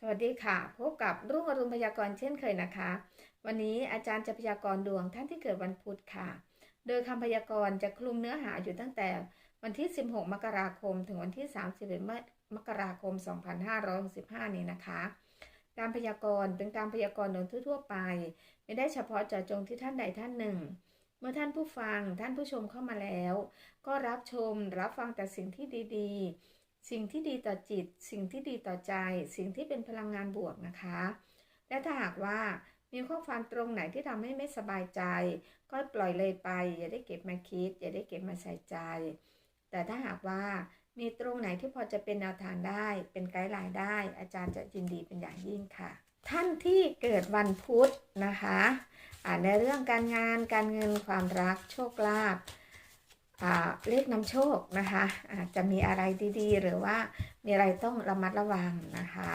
สวัสดีค่ะ พบกับรุ่งอรุณพยากรณ์เช่นเคยนะคะ วันนี้อาจารย์จะพยากรณ์ดวงท่านที่เกิดวันพุธค่ะ โดยคำพยากรณ์จะคลุมเนื้อหาอยู่ตั้งแต่วันที่ 16 มกราคม ถึงวันที่ 31 มกราคม 2565 นี้นะคะ การพยากรณ์เป็นการพยากรณ์โดยทั่วๆไป ไม่ได้เฉพาะเจาะจงที่ท่านใดท่านหนึ่ง เมื่อท่านผู้ฟังท่านผู้ชมเข้ามาแล้ว ก็รับชมรับฟังแต่สิ่งที่ดี ๆ สิ่งที่ดีต่อจิต สิ่งที่ดีต่อใจ สิ่งที่เป็นพลังงานบวกนะคะ และถ้าหากว่ามีข้อความตรงไหนที่ทำให้ไม่สบายใจ ก็ปล่อยเลยไป อย่าได้เก็บมาคิด อย่าได้เก็บมาใส่ใจ แต่ถ้าหากว่ามีตรงไหนที่พอจะเป็นแนวทางได้ เป็นไกด์ไลน์ได้ อาจารย์จะยินดีเป็นอย่างยิ่งค่ะ ท่านที่เกิดวันพุธนะคะอ่าในเรื่องการงานการเงินความรักโชคลาภ เลขนำโชคนะคะอาจจะมีอะไรดีๆ หรือว่ามีอะไรต้องระมัดระวังนะคะ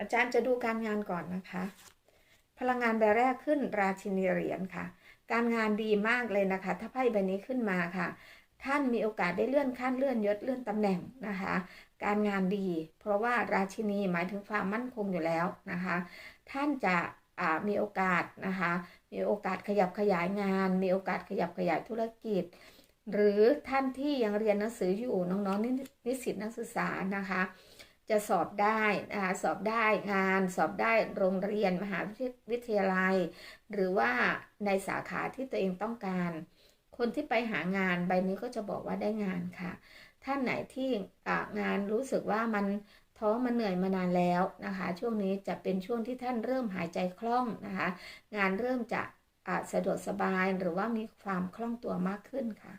อาจารย์จะดูการงานก่อนนะคะ พลังงานใบแรกขึ้นราชินีเหรียญค่ะ การงานดีมากเลยนะคะ ถ้าไพ่ใบนี้ขึ้นมาค่ะ ท่านมีโอกาสได้เลื่อนขั้นเลื่อนยศเลื่อนตำแหน่งนะคะ การงานดี เพราะว่าราชินีหมายถึงความมั่นคงอยู่แล้วนะคะ ท่านจะมีโอกาสนะคะ มีโอกาสขยับขยายงาน มีโอกาสขยับขยายธุรกิจ หรือท่านที่ยังเรียนหนังสืออยู่น้องๆนิสิตนักศึกษานะคะ จะสอบได้นะคะสอบได้งาน สอบได้โรงเรียนมหาวิทยาลัย หรือว่าในสาขาที่ตัวเองต้องการ คนที่ไปหางานใบนี้ก็จะบอกว่าได้งานค่ะ ท่านไหนที่งานรู้สึกว่ามันท้อมันเหนื่อยมานานแล้วนะคะ ช่วงนี้จะเป็นช่วงที่ท่านเริ่มหายใจคล่องนะคะ งานเริ่มจะสะดวกสบายหรือว่ามีความคล่องตัวมากขึ้นค่ะ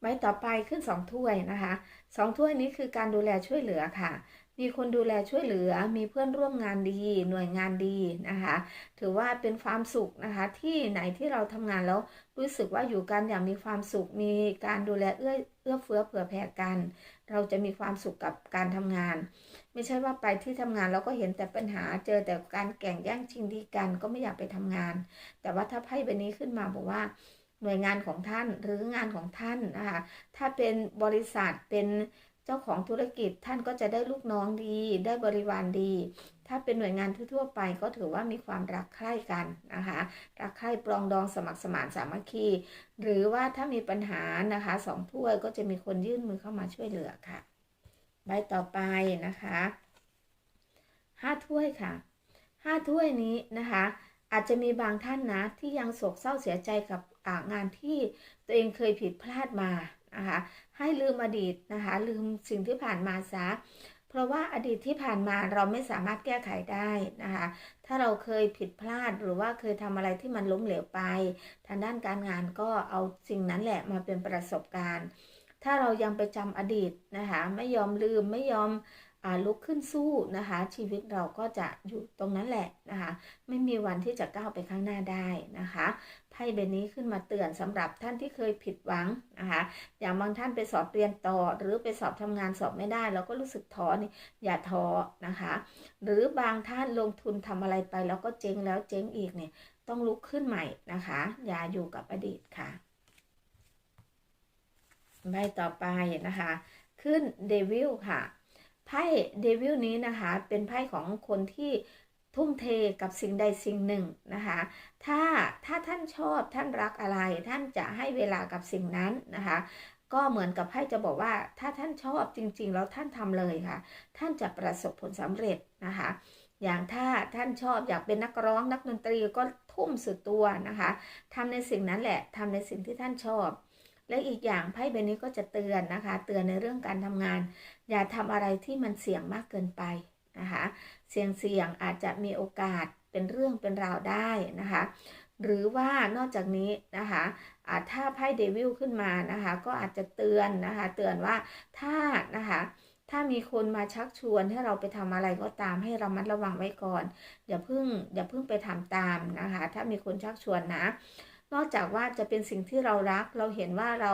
ใบต่อไปขึ้นสองถ้วยนะคะสองถ้วยนี้คือการดูแลช่วยเหลือค่ะ มีคนดูแลช่วยเหลือ มีเพื่อนร่วมงานดี หน่วยงานดีนะคะ ถือว่าเป็นความสุขนะคะ ที่ไหนที่เราทำงานแล้วรู้สึกว่าอยู่กันอย่างมีความสุข มีการดูแลเอื้อเอื้อเฟื้อเผื่อแผ่กัน เราจะมีความสุขกับการทำงาน ไม่ใช่ว่าไปที่ทำงานแล้วก็เห็นแต่ปัญหา เจอแต่การแข่งแย่งชิงดีกัน ก็ไม่อยากไปทำงาน แต่ว่าถ้าไพ่ใบนี้ขึ้นมาบอกว่าหน่วยงานของท่านหรืองานของท่านนะคะถ้าเป็นบริษัทเป็น เจ้าของธุรกิจท่านก็จะได้ลูกน้องดี ได้บริวารดี ถ้าเป็นหน่วยงานทั่วๆไปก็ถือว่ามีความรักใคร่กันนะคะ รักใคร่ปรองดองสมัครสมานสามัคคี หรือว่าถ้ามีปัญหานะคะสองถ้วยก็จะมีคนยื่นมือเข้ามาช่วยเหลือค่ะ ใบต่อไปนะคะห้าถ้วยค่ะห้าถ้วยนี้นะคะอาจจะมีบางท่านนะที่ยังโศกเศร้าเสียใจกับงานที่ตัวเองเคยผิดพลาดมา นะคะ ให้ลืมอดีตนะคะ ลืมสิ่งที่ผ่านมาซะเพราะว่าอดีตที่ผ่านมาเราไม่สามารถแก้ไขได้นะคะ ถ้าเราเคยผิดพลาดหรือว่าเคยทำอะไรที่มันล้มเหลวไป ทางด้านการงานก็เอาสิ่งนั้นแหละมาเป็นประสบการณ์ ถ้าเรายังไปจำอดีตนะคะ ไม่ยอมลืมไม่ยอม ลุกขึ้นสู้นะคะ ชีวิตเราก็จะอยู่ตรงนั้นแหละนะคะ ไม่มีวันที่จะก้าวไปข้างหน้าได้นะคะไพ่ใบนี้ขึ้นมาเตือนสำหรับท่านที่เคยผิดหวังนะคะอย่างบางท่านไปสอบเรียนต่อ หรือไปสอบทำงานสอบไม่ได้ เราก็รู้สึกท้อนี่อย่าท้อนะคะ หรือบางท่านลงทุนทำอะไรไปแล้วก็เจ๊งแล้วเจ๊งอีกเนี่ยต้องลุกขึ้นใหม่นะคะ อย่าอยู่กับอดีตค่ะใบต่อไปนะคะ ขึ้นเดวิลค่ะ ไพ่เดวิลนี้นะคะ เป็นไพ่ของคนที่ทุ่มเทกับสิ่งใดสิ่งหนึ่งนะคะ ถ้าถ้าท่านชอบท่านรักอะไร ท่านจะให้เวลากับสิ่งนั้นนะคะ ก็เหมือนกับไพ่จะบอกว่า ถ้าท่านชอบจริง ๆ แล้วท่านทำเลยค่ะ ท่านจะประสบผลสำเร็จนะคะ อย่างถ้าท่านชอบอยากเป็นนักร้องนักดนตรีก็ทุ่มสุดตัวนะคะทำในสิ่งนั้นแหละทำในสิ่งที่ท่านชอบและอีกอย่างไพ่ใบนี้ก็จะเตือนนะคะ เตือนในเรื่องการทำงาน อย่าทำอะไรที่มันเสี่ยงมากเกินไปนะคะเสี่ยงเสี่ยงอาจจะมีโอกาสเป็นเรื่องเป็นราวได้นะคะ หรือว่านอกจากนี้นะคะถ้าไพ่เดวิลขึ้นมานะคะ ก็อาจจะเตือนนะคะ เตือนว่าถ้านะคะถ้ามีคนมาชักชวนให้เราไปทำอะไรก็ตามให้เรามัดระวังไว้ก่อน อย่าเพิ่งอย่าเพิ่งไปทำตามนะคะ ถ้ามีคนชักชวนนะ นอกจากว่าจะเป็นสิ่งที่เรารักเราเห็นว่าเรา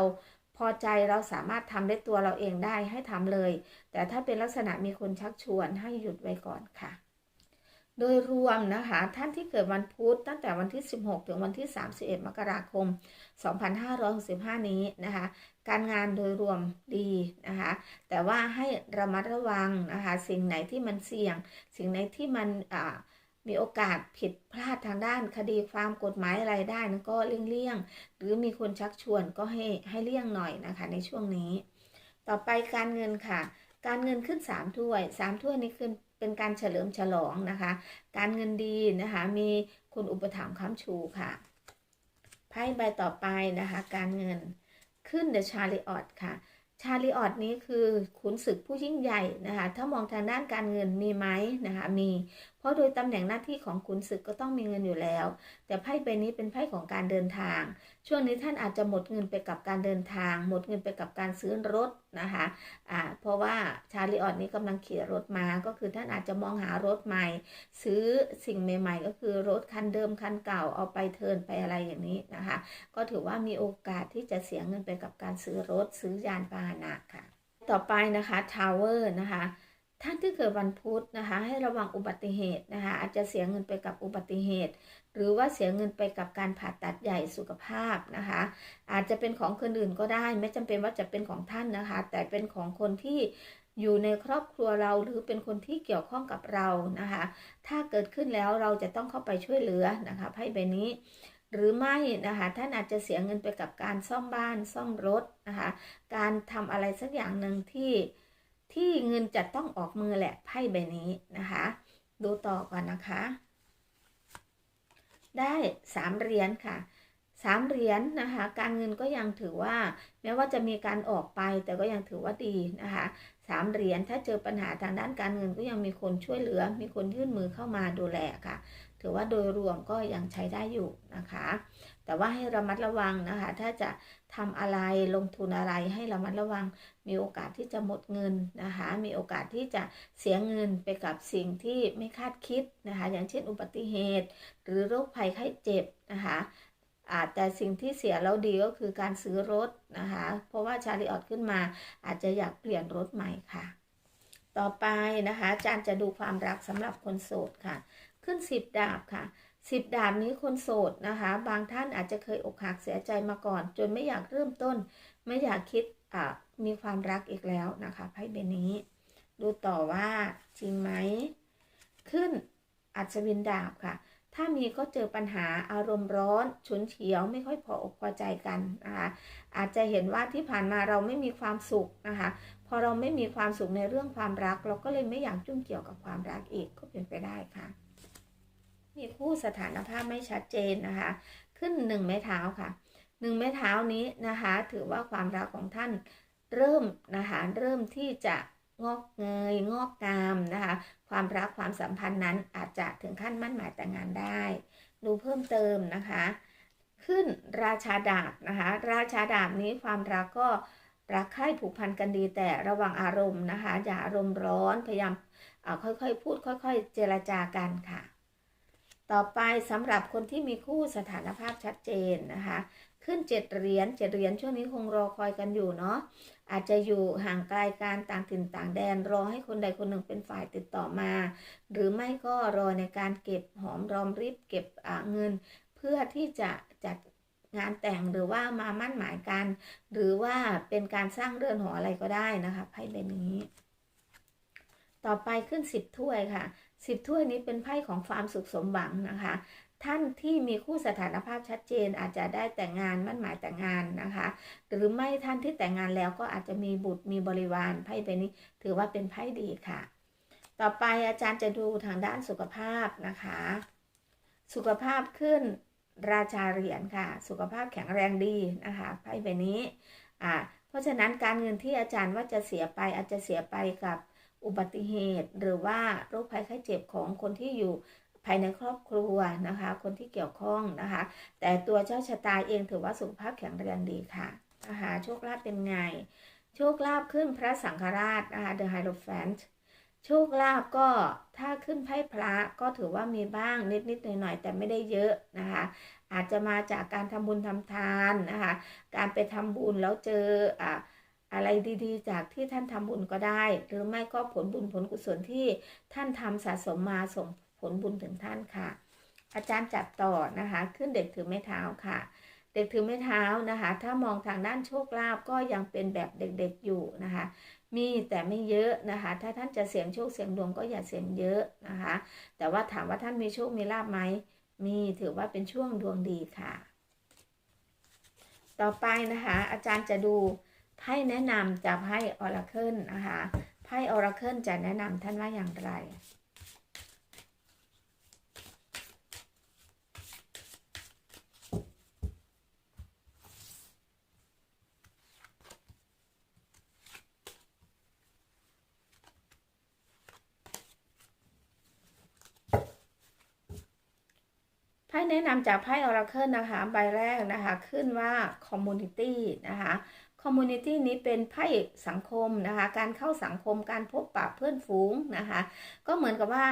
พอใจเราสามารถทำได้ตัวเราเองได้ให้ทำเลย แต่ถ้าเป็นลักษณะมีคนชักชวนให้หยุดไว้ก่อนค่ะ โดยรวมนะคะ ท่านที่เกิดวันพุธตั้งแต่วันที่ 16 ถึงวันที่ 31 มกราคม 2565 นี้นะคะ การงานโดยรวมดีนะคะ แต่ว่าให้ระมัดระวังนะคะ สิ่งไหนที่มันเสี่ยง สิ่งไหนที่มันอ่า มีโอกาสผิดพลาดทางด้านคดีความกฎหมายอะไรได้นะก็เลี่ยงๆหรือมีคนชักชวนก็ให้ให้เลี่ยงหน่อยนะคะในช่วงนี้ ต่อไปการเงินค่ะ การเงินขึ้น 3 ถ้วย 3 ถ้วยนี้คือเป็นการเฉลิมฉลองนะคะ การเงินดีนะคะ มีคนอุปถัมภ์ค้ำชูค่ะไพ่ใบต่อไปนะคะ การเงินขึ้นเดอะชาริออตค่ะชาลิออตนี้คือขุนศึกผู้ยิ่งใหญ่นะคะ ถ้ามองทางด้านการเงินมีไหมนะคะ มี เพราะโดยตำแหน่งหน้าที่ของขุนศึกก็ต้องมีเงินอยู่แล้ว แต่ไพ่ใบนี้เป็นไพ่ของการเดินทาง ช่วงนี้ท่านอาจจะหมดเงินไปกับการเดินทาง หมดเงินไปกับการซื้อรถนะคะอ่าเพราะว่าชาลิออตนี้กำลังขี่รถมา ก็คือท่านอาจจะมองหารถใหม่ ซื้อสิ่งใหม่ ๆ ก็คือรถคันเดิมคันเก่าเอาไปเทินไปอะไรอย่างนี้นะคะ ก็ถือว่ามีโอกาสที่จะเสียเงินไปกับการซื้อรถซื้อยานพาหนะค่ะ ต่อไปนะคะทาวเวอร์นะคะ ท่านที่เกิดวันพุธนะคะ ให้ระวังอุบัติเหตุนะคะ อาจจะเสียเงินไปกับอุบัติเหตุ หรือว่าเสียเงินไปกับการผ่าตัดใหญ่สุขภาพนะคะ อาจจะเป็นของคนอื่นก็ได้ ไม่จำเป็นว่าจะเป็นของท่านนะคะ แต่เป็นของคนที่อยู่ในครอบครัวเราหรือเป็นคนที่เกี่ยวข้องกับเรานะคะ ถ้าเกิดขึ้นแล้วเราจะต้องเข้าไปช่วยเหลือนะคะไพ่ใบนี้หรือไม่นะคะท่านอาจจะเสียเงินไปกับการซ่อมบ้านซ่อมรถนะคะการทำอะไรสักอย่างหนึ่งที่ ที่เงินจะต้องออกมือแหละไพ่ใบนี้นะคะ ดูต่อก่อนนะคะ ได้สามเหรียญค่ะสามเหรียญนะคะ การเงินก็ยังถือว่า แม้ว่าจะมีการออกไปแต่ก็ยังถือว่าดีนะคะสามเหรียญถ้าเจอปัญหาทางด้านการเงินก็ยังมีคนช่วยเหลือ มีคนยื่นมือเข้ามาดูแลค่ะ ถือว่าโดยรวมก็ยังใช้ได้อยู่นะคะ แต่ว่าให้ระมัดระวังนะคะ ถ้าจะทำอะไรลงทุนอะไรให้ระมัดระวัง มีโอกาสที่จะหมดเงินนะคะ มีโอกาสที่จะเสียเงินไปกับสิ่งที่ไม่คาดคิดนะคะ อย่างเช่นอุบัติเหตุ หรือโรคภัยไข้เจ็บนะคะอาจแต่สิ่งที่เสียแล้วดีก็คือการซื้อรถนะคะ เพราะว่าชาลิออตขึ้นมาอาจจะอยากเปลี่ยนรถใหม่ค่ะ ต่อไปนะคะอาจารย์จะดูความรักสำหรับคนโสดค่ะ ขึ้นสิบดาบค่ะสิบดาบนี้คนโสดนะคะ บางท่านอาจจะเคยอกหักเสียใจมาก่อน จนไม่อยากเริ่มต้น ไม่อยากคิดมีความรักอีกแล้วนะคะไพ่เบนี้ ดูต่อว่าจริงไหม ขึ้นอัศวินดาบค่ะ ถ้ามีก็เจอปัญหาอารมณ์ร้อนฉุนเฉียวไม่ค่อยพออกพอใจกันนะคะอาจจะเห็นว่าที่ผ่านมาเราไม่มีความสุขนะคะพอเราไม่มีความสุขในเรื่องความรัก เราก็เลยไม่อยากจุ่งเกี่ยวกับความรักอีกก็เป็นไปได้ค่ะ มีคู่สถานภาพไม่ชัดเจนนะคะ ขึ้นหนึ่งไม้เท้าค่ะหนึ่งไม้เท้านี้นะคะ ถือว่าความรักของท่านเริ่มนะคะเริ่มที่จะงอกเงยงอกงามนะคะ ความรักความสัมพันธ์นั้นอาจจะถึงขั้นมั่นหมายแต่งงานได้ ดูเพิ่มเติมนะคะ ขึ้นราชาดาบนะคะ ราชาดาบนี้ความรักก็รักใคร่ผูกพันกันดีแต่ระวังอารมณ์นะคะ อย่าอารมณ์ร้อนพยายามค่อยๆ พูดค่อย ๆ เจรจากันค่ะ ต่อไปสำหรับคนที่มีคู่สถานภาพชัดเจนนะคะ ขึ้นเจ็ดเหรียญเจ็ดเหรียญช่วงนี้คงรอคอยกันอยู่เนาะอาจจะอยู่ห่างไกลการต่างถิ่นต่างแดนรอให้คนใดคนหนึ่งเป็นฝ่ายติดต่อมา หรือไม่ก็รอในการเก็บหอมรอมริบเก็บเงิน เพื่อที่จะจัดงานแต่งหรือว่ามามั่นหมายกัน หรือว่าเป็นการสร้างเรือนหออะไรก็ได้นะคะไพ่ใบนี้ ต่อไปขึ้นสิบถ้วยค่ะ สิบถ้วยนี้เป็นไพ่ของความสุขสมหวังนะคะ ท่านที่มีคู่สถานภาพชัดเจนอาจจะได้แต่งงานมั่นหมายแต่งงานนะคะ หรือไม่ท่านที่แต่งงานแล้วก็อาจจะมีบุตรมีบริวารไพ่ใบนี้ ถือว่าเป็นไพ่ดีค่ะ ต่อไปอาจารย์จะดูทางด้านสุขภาพนะคะ สุขภาพขึ้นราชาเหรียญค่ะ สุขภาพแข็งแรงดีนะคะไพ่ใบนี้อ่าเพราะฉะนั้นการเงินที่อาจารย์ว่าจะเสียไปอาจจะเสียไปกับ อุบัติเหตุ หรือว่าโรคภัยไข้เจ็บของคนที่อยู่ภายในครอบครัวนะคะ คนที่เกี่ยวข้องนะคะ แต่ตัวเจ้าชะตาเองถือว่าสุขภาพแข็งแรงดีค่ะนะคะโชคลาภเป็นไง โชคลาภขึ้นพระสังฆราชนะคะ The Hierophant โชคลาภก็ถ้าขึ้นไพ่พระก็ถือว่ามีบ้างนิดๆหน่อยๆแต่ไม่ได้เยอะนะคะ อาจจะมาจากการทำบุญทำทานนะคะ การไปทำบุญแล้วเจออ่า อะไรดีๆ จากที่ท่านทำบุญก็ได้ หรือไม่ก็ผลบุญผลกุศลที่ท่านทำสะสมมาส่งผลบุญถึงท่านค่ะ อาจารย์จัดต่อนะคะ ขึ้นเด็กถือไม้เท้าค่ะ เด็กถือไม้เท้านะคะ ถ้ามองทางด้านโชคลาภก็ยังเป็นแบบเด็กๆอยู่นะคะ มีแต่ไม่เยอะนะคะ ถ้าท่านจะเสี่ยงโชคเสี่ยงดวงก็อย่าเสี่ยงเยอะนะคะ แต่ว่าถามว่าท่านมีโชคมีลาภไหมมีถือว่าเป็นช่วงดวงดีค่ะ ต่อไปนะคะ อาจารย์จะดู ไพ่แนะนำจากไพ่ออราเคิลนะคะไพ่ออราเคิลจะแนะนำท่านว่าอย่างไรไพ่แนะนำจากไพ่ออราเคิลนะคะ ใบแรกนะคะ ขึ้นว่าคอมมูนิตี้นะคะ คอมมูนิตี้นี้เป็นไพ่สังคมนะคะ การเข้าสังคมการพบปะเพื่อนฝูงนะคะ ก็เหมือนกับว่า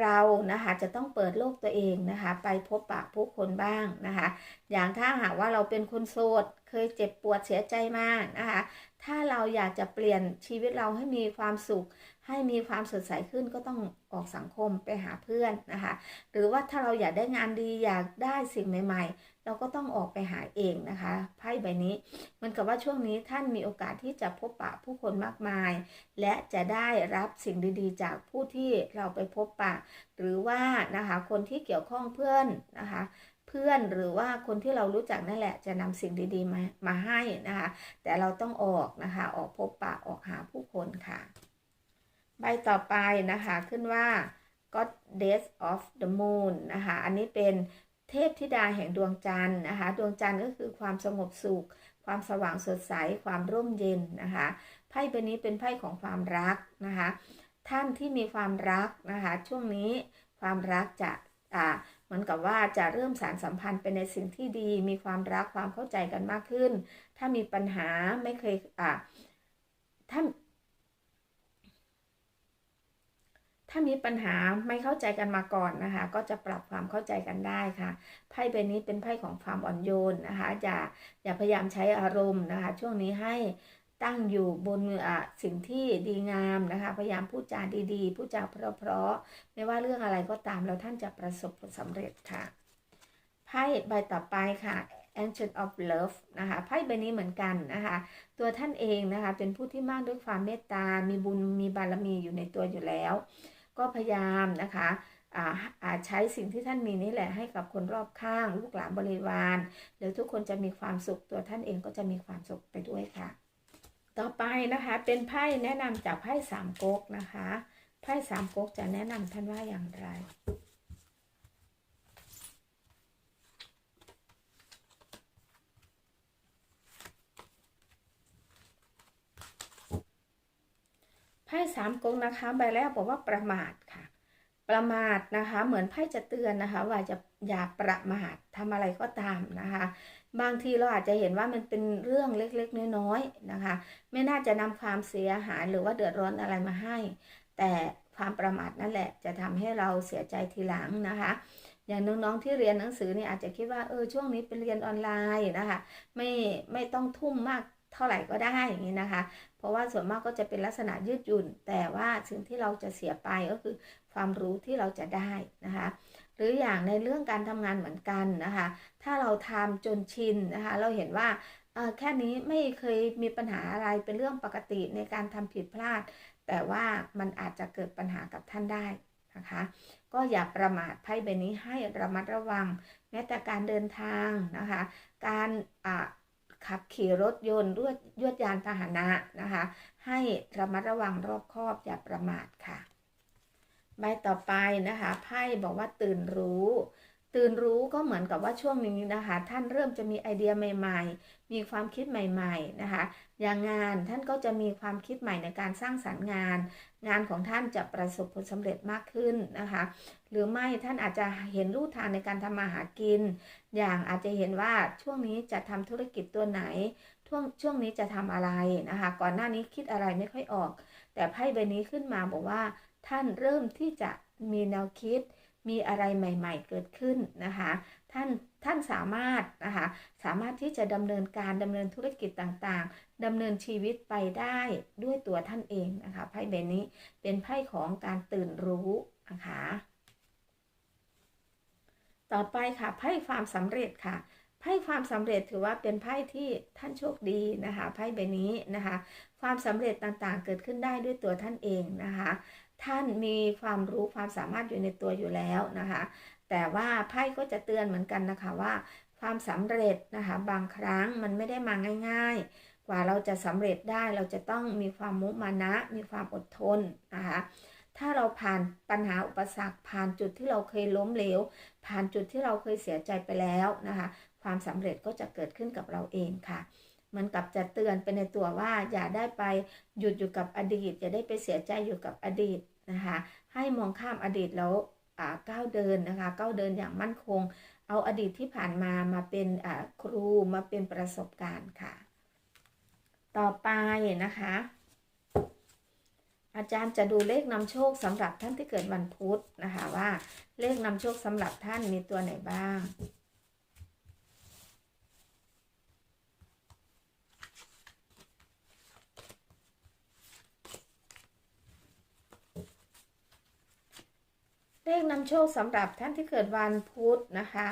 เรานะคะจะต้องเปิดโลกตัวเองนะคะ ไปพบปะผู้คนบ้างนะคะ อย่างถ้าหากว่าเราเป็นคนโสดเคยเจ็บปวดเสียใจมากนะคะ ถ้าเราอยากจะเปลี่ยนชีวิตเราให้มีความสุข ให้มีความสดใสขึ้นก็ต้องออกสังคมไปหาเพื่อนนะคะ หรือว่าถ้าเราอยากได้งานดีอยากได้สิ่งใหม่ ๆ เราก็ต้องออกไปหาเองนะคะไพ่ใบนี้เหมือนกับว่าช่วงนี้ท่านมีโอกาสที่จะพบปะผู้คนมากมาย และจะได้รับสิ่งดีๆ จากผู้ที่เราไปพบปะ หรือว่านะคะคนที่เกี่ยวข้องเพื่อนนะคะเพื่อนหรือว่าคนที่เรารู้จักนั่นแหละจะนำสิ่งดีๆมามาให้นะคะ แต่เราต้องออกนะคะ ออกพบปะออกหาผู้คนค่ะ ใบต่อไปนะคะขึ้นว่า Goddess of the Moon นะคะอันนี้เป็นเทพธิดาแห่งดวงจันทร์นะคะดวงจันทร์ก็คือความสงบสุข ความสว่างสดใส ความร่มเย็นนะคะไพ่ใบนี้เป็นไพ่ของความรักนะคะท่านที่มีความรักนะคะช่วงนี้ความรักจะอ่าเหมือนกับว่าจะเริ่มสารสัมพันธ์ไปในสิ่งที่ดี มีความรักความเข้าใจกันมากขึ้น ถ้ามีปัญหาไม่เคยอ่าถ้า ถ้ามีปัญหาไม่เข้าใจกันมาก่อนนะคะ ก็จะปรับความเข้าใจกันได้ค่ะไพ่ใบนี้เป็นไพ่ของความอ่อนโยนนะคะ อย่าอย่าพยายามใช้อารมณ์นะคะ ช่วงนี้ให้ตั้งอยู่บนสิ่งที่ดีงามนะคะ พยายามพูดจาดีๆ พูดจาเพราะๆไม่ว่าเรื่องอะไรก็ตามแล้วท่านจะประสบผลสำเร็จค่ะไพ่ใบต่อไปค่ะ Ancient of Love นะคะไพ่ใบนี้เหมือนกันนะคะ ตัวท่านเองนะคะ เป็นผู้ที่มากด้วยความเมตตา มีบุญมีบารมีอยู่ในตัวอยู่แล้ว ก็พยายามนะคะใช้สิ่งที่ท่านมีนี่แหละให้กับคนรอบข้าง ลูกหลานบริวารเดี๋ยวทุกคนจะมีความสุขตัวท่านเองก็จะมีความสุขไปด้วยค่ะ ต่อไปนะคะเป็นไพ่แนะนำจากไพ่สามก๊กนะคะไพ่สามก๊กจะแนะนำท่านว่าอย่างไร ไพ่สามก๊กนะคะใบแรกบอกว่าประมาทค่ะ ประมาทนะคะ เหมือนไพ่จะเตือนนะคะ ว่าจะอย่าประมาททำอะไรก็ตามนะคะ บางทีเราอาจจะเห็นว่ามันเป็นเรื่องเล็กๆน้อยๆนะคะ ไม่น่าจะนำความเสียหายหรือว่าเดือดร้อนอะไรมาให้ แต่ความประมาทนั่นแหละ จะทำให้เราเสียใจทีหลังนะคะอย่างน้องๆที่เรียนหนังสือนี่อาจจะคิดว่าเออช่วงนี้เป็นเรียนออนไลน์นะคะ ไม่ไม่ต้องทุ่มมากเท่าไหร่ก็ได้อย่างนี้นะคะ เพราะว่าส่วนมากก็จะเป็นลักษณะยืดหยุ่น แต่ว่าสิ่งที่เราจะเสียไปก็คือความรู้ที่เราจะได้นะคะ หรืออย่างในเรื่องการทำงานเหมือนกันนะคะ ถ้าเราทำจนชินนะคะ เราเห็นว่าแค่นี้ไม่เคยมีปัญหาอะไรเป็นเรื่องปกติในการทำผิดพลาด แต่ว่ามันอาจจะเกิดปัญหากับท่านได้นะคะ ก็อย่าประมาทไพ่ใบนี้ให้ระมัดระวัง แม้แต่การเดินทางนะคะ การ ขับขี่รถยนต์ด้วยยวดยานพาหนะนะคะ ให้ระมัดระวังรอบคอบอย่าประมาทค่ะ ใบต่อไปนะคะไพ่บอกว่าตื่นรู้ตื่นรู้ก็เหมือนกับว่าช่วงนี้นะคะ ท่านเริ่มจะมีไอเดียใหม่ๆ มีความคิดใหม่ๆนะคะ อย่างงานท่านก็จะมีความคิดใหม่ในการสร้างสรรค์งาน งานของท่านจะประสบผลสำเร็จมากขึ้นนะคะ หรือไม่ท่านอาจจะเห็นรูปทางในการทำมาหากิน อย่างอาจจะเห็นว่าช่วงนี้จะทำธุรกิจตัวไหนช่วงช่วงนี้จะทำอะไรนะคะ ก่อนหน้านี้คิดอะไรไม่ค่อยออก แต่ไพ่ใบนี้ขึ้นมาบอกว่า ท่านเริ่มที่จะมีแนวคิด มีอะไรใหม่ ๆ เกิดขึ้นนะคะ ท่านท่านสามารถนะคะสามารถที่จะดำเนินการดำเนินธุรกิจต่างๆดำเนินชีวิตไปได้ด้วยตัวท่านเองนะคะไพ่ใบนี้เป็นไพ่ของการตื่นรู้นะคะ ต่อไปค่ะไพ่ความสำเร็จค่ะไพ่ความสำเร็จถือว่าเป็นไพ่ที่ท่านโชคดีนะคะไพ่ใบนี้นะคะ ความสำเร็จต่างๆ เกิดขึ้นได้ด้วยตัวท่านเองนะคะ ท่านมีความรู้ความสามารถอยู่ในตัวอยู่แล้วนะคะ แต่ว่าไพ่ก็จะเตือนเหมือนกันนะคะว่า ความสำเร็จนะคะบางครั้งมันไม่ได้มาง่าย ๆ กว่าเราจะสำเร็จได้เราจะต้องมีความมุมานะ มีความอดทนนะคะ ถ้าเราผ่านปัญหาอุปสรรค ผ่านจุดที่เราเคยล้มเหลว ผ่านจุดที่เราเคยเสียใจไปแล้วนะคะ ความสำเร็จก็จะเกิดขึ้นกับเราเองค่ะมันกับจะเตือนไปในตัวว่าอย่าได้ไปหยุดอยู่กับอดีต อย่าได้ไปเสียใจอยู่กับอดีตนะคะ ให้มองข้ามอดีตแล้วก้าวเดินนะคะก้าวเดินอย่างมั่นคง เอาอดีตที่ผ่านมามาเป็นครูมาเป็นประสบการณ์ค่ะ ต่อไปนะคะ อาจารย์จะดูเลขนำโชคสำหรับท่านที่เกิดวันพุธนะคะว่า เลขนำโชคสำหรับท่านมีตัวไหนบ้างเลขนำโชคสำหรับท่านที่เกิดวันพุธนะคะ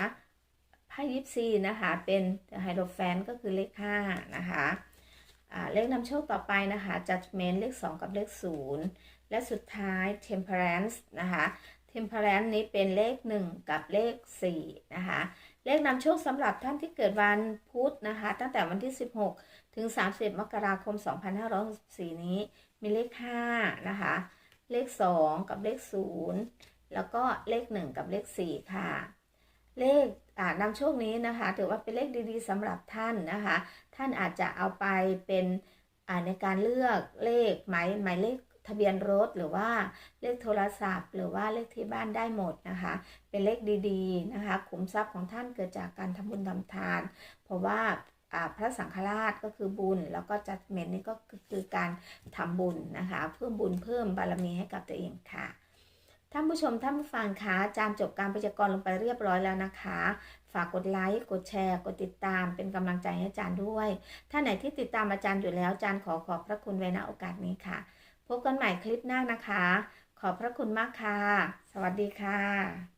ไพ่ยิปซีนะคะ เป็นไฮโดรแฟนก็คือเลข5นะคะ เลขนำโชคต่อไปนะคะ judgment เลข 2 กับเลข 0 และสุดท้าย temperance นะคะ temperance นี้เป็นเลข 1 กับเลข 4 นะคะ เลขนำโชคสำหรับท่านที่เกิดวันพุธนะคะ ตั้งแต่วันที่ 16 ถึง 30 มกราคม 2564 นี้ มีเลข 5 นะคะ เลข 2 กับเลข 0 แล้วก็เลข 1 กับเลข 4 ค่ะ เลขนำโชคนี้นะคะ ถือว่าเป็นเลขดีๆสำหรับท่านนะคะ ท่านอาจจะเอาไปเป็นในการเลือกเลขหมายหมายเลขทะเบียนรถหรือว่าเลขโทรศัพท์ หรือว่าเลขที่บ้านได้หมดนะคะ เป็นเลขดีๆนะคะขุมทรัพย์ของท่านเกิดจากการทำบุญทำทาน เพราะว่าพระสังฆราชก็คือบุญ แล้วก็จัดเมนนี่ก็คือการทำบุญนะคะ เพิ่มบุญเพิ่มบารมีให้กับตัวเองค่ะ ท่านผู้ชมท่านผู้ฟังคะอาจารย์จบการพยากรณ์ลงไปเรียบร้อยแล้วนะคะ ฝากกดไลค์กดแชร์ กดติดตามเป็นกำลังใจให้อาจารย์ด้วยถ้าไหนที่ติดตามอาจารย์อยู่แล้วอาจารย์ขอขอบพระคุณไว้ณโอกาสนี้ค่ะ พบกันใหม่คลิปหน้านะคะ ขอบพระคุณมากค่ะ สวัสดีค่ะ